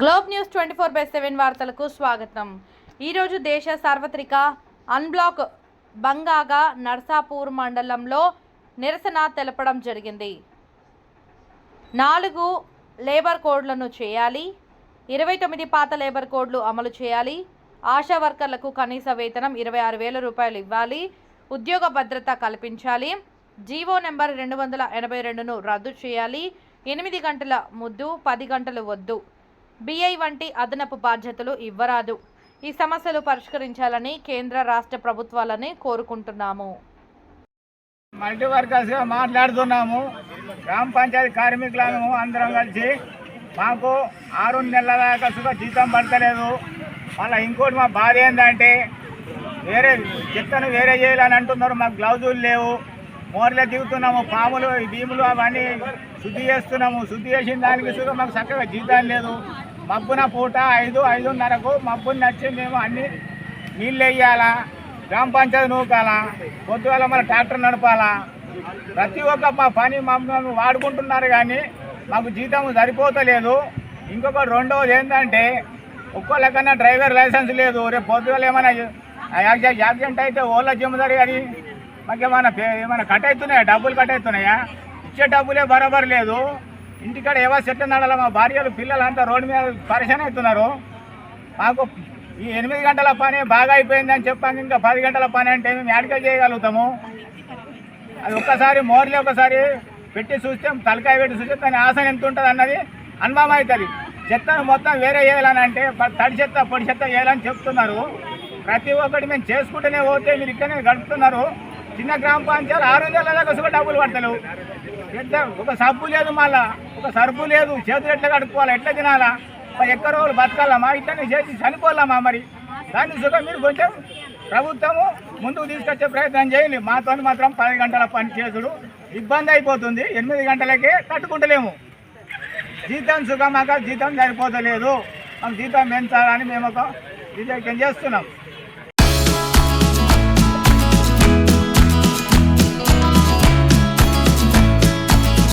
Globe news twenty four by seven వార్తలకు స్వాగతం. ఈరోజు దేశ సార్వత్రిక అన్బ్లాక్ బంగాగా నర్సాపూర్ మండలంలో నిరసన తెలపడం జరిగింది. నాలుగు లేబర్ కోడ్లను చేయాలి. ఇరవై తొమ్మిది పాత లేబర్ కోడ్లు అమలు చేయాలి. ఆశా వర్కర్లకు కనీస వేతనం ఇరవై ఆరు వేల రూపాయలు ఇవ్వాలి. ఉద్యోగ భద్రత కల్పించాలి. జీవో నెంబర్ రెండు వందల ఎనభై రెండును రద్దు చేయాలి. ఎనిమిది గంటల ముద్దు పది గంటలు వద్దు. బీఐ వంటి అదనపు బాధ్యతలు ఇవ్వరాదు. ఈ సమస్యలు పరిష్కరించాలని కేంద్ర రాష్ట్ర ప్రభుత్వాలని కోరుకుంటున్నాము. మల్టీవర్కర్స్గా మాట్లాడుతున్నాము. గ్రామ పంచాయతీ కార్మికులను అందరం కలిసి మాకు ఆరు నెలల దాకా సుఖ జీతం పడతలేదు. మళ్ళీ ఇంకోటి మా బాధ ఏంటంటే వేరే చెత్తను వేరే చేయాలని అంటున్నారు. మాకు గ్లౌజులు లేవు. మోర్లే దిగుతున్నాము పాములు భీములు అవన్నీ శుద్ధి చేస్తున్నాము. శుద్ధి చేసిన దానికి చూడ మాకు చక్కగా జీతం లేదు. మబ్బున పూట ఐదు ఐదున్నరకు మబ్బుని నచ్చి మేము అన్ని నీళ్ళు వేయాలా గ్రామ పంచాయతీ నూకాలా పొద్దుగాల మన ట్రాక్టర్ నడపాలా. ప్రతి ఒక్క మా పని మమ్మల్ని వాడుకుంటున్నారు కానీ మాకు జీతం సరిపోతలేదు. ఇంకొక రెండవది ఏంటంటే ఒక్కోళ్ళకన్నా డ్రైవర్ లైసెన్స్ లేదు. రేపు పొద్దుగాల ఏమైనా యాక్సిడెంట్ యాక్సిడెంట్ అయితే ఓళ్ళ జిమ్మదారు కానీ మాకు ఏమైనా ఏమైనా కట్ అవుతున్నాయా డబ్బులు కట్ అవుతున్నాయా ఇచ్చే డబ్బులే బరాబర్ లేదు. ఇంటికాడ ఏవో సెట్లు నడాల? మా భార్యలు పిల్లలు అంతా రోడ్డు మీద పరిశాన్ అవుతున్నారు. మాకు ఈ ఎనిమిది గంటల పని బాగా అయిపోయిందని చెప్పాక ఇంకా పది గంటల పని అంటే మేము యాడికలు చేయగలుగుతాము. అది ఒక్కసారి మోర్లే ఒకసారి పెట్టి చూస్తే తలకాయ పెట్టి చూస్తే దాని ఆసన ఎంత ఉంటుంది అన్నది అనుభవం అవుతుంది. చెత్తను మొత్తం వేరే వేయాలని అంటే తడి చెత్త పొడి చెత్త వేయాలని చెప్తున్నారు. ప్రతి ఒక్కటి మేము చేసుకుంటూనే పోతే మీరు ఇక్కడనే గడుపుతున్నారు. చిన్న గ్రామ పంచాయతీ ఆరు వందల దాకా డబ్బులు పడతలేవు. ఒక సబ్బు లేదు మళ్ళా. ఒక సరుపు లేదు. చేతులు ఎట్లా కడుక్కోవాలా? ఎట్లా తినాలా? మరి ఎక్క రోజులు బతకాలమ్మా ఇట్లనే చేసి చనిపోవాలమ్మా మరి. దాన్ని సుఖం మీరు కొంచెం ప్రభుత్వము ముందుకు తీసుకొచ్చే ప్రయత్నం చేయండి. మాతో మాత్రం పది గంటల పని చేసుడు. ఇబ్బంది అయిపోతుంది. ఎనిమిది గంటలకే కట్టుకుంటలేము. జీతం సుఖమాక జీతం సరిపోతలేదు. మనం జీతం పెంచాలని మేము ఒక రిజెక్షన్ చేస్తున్నాం.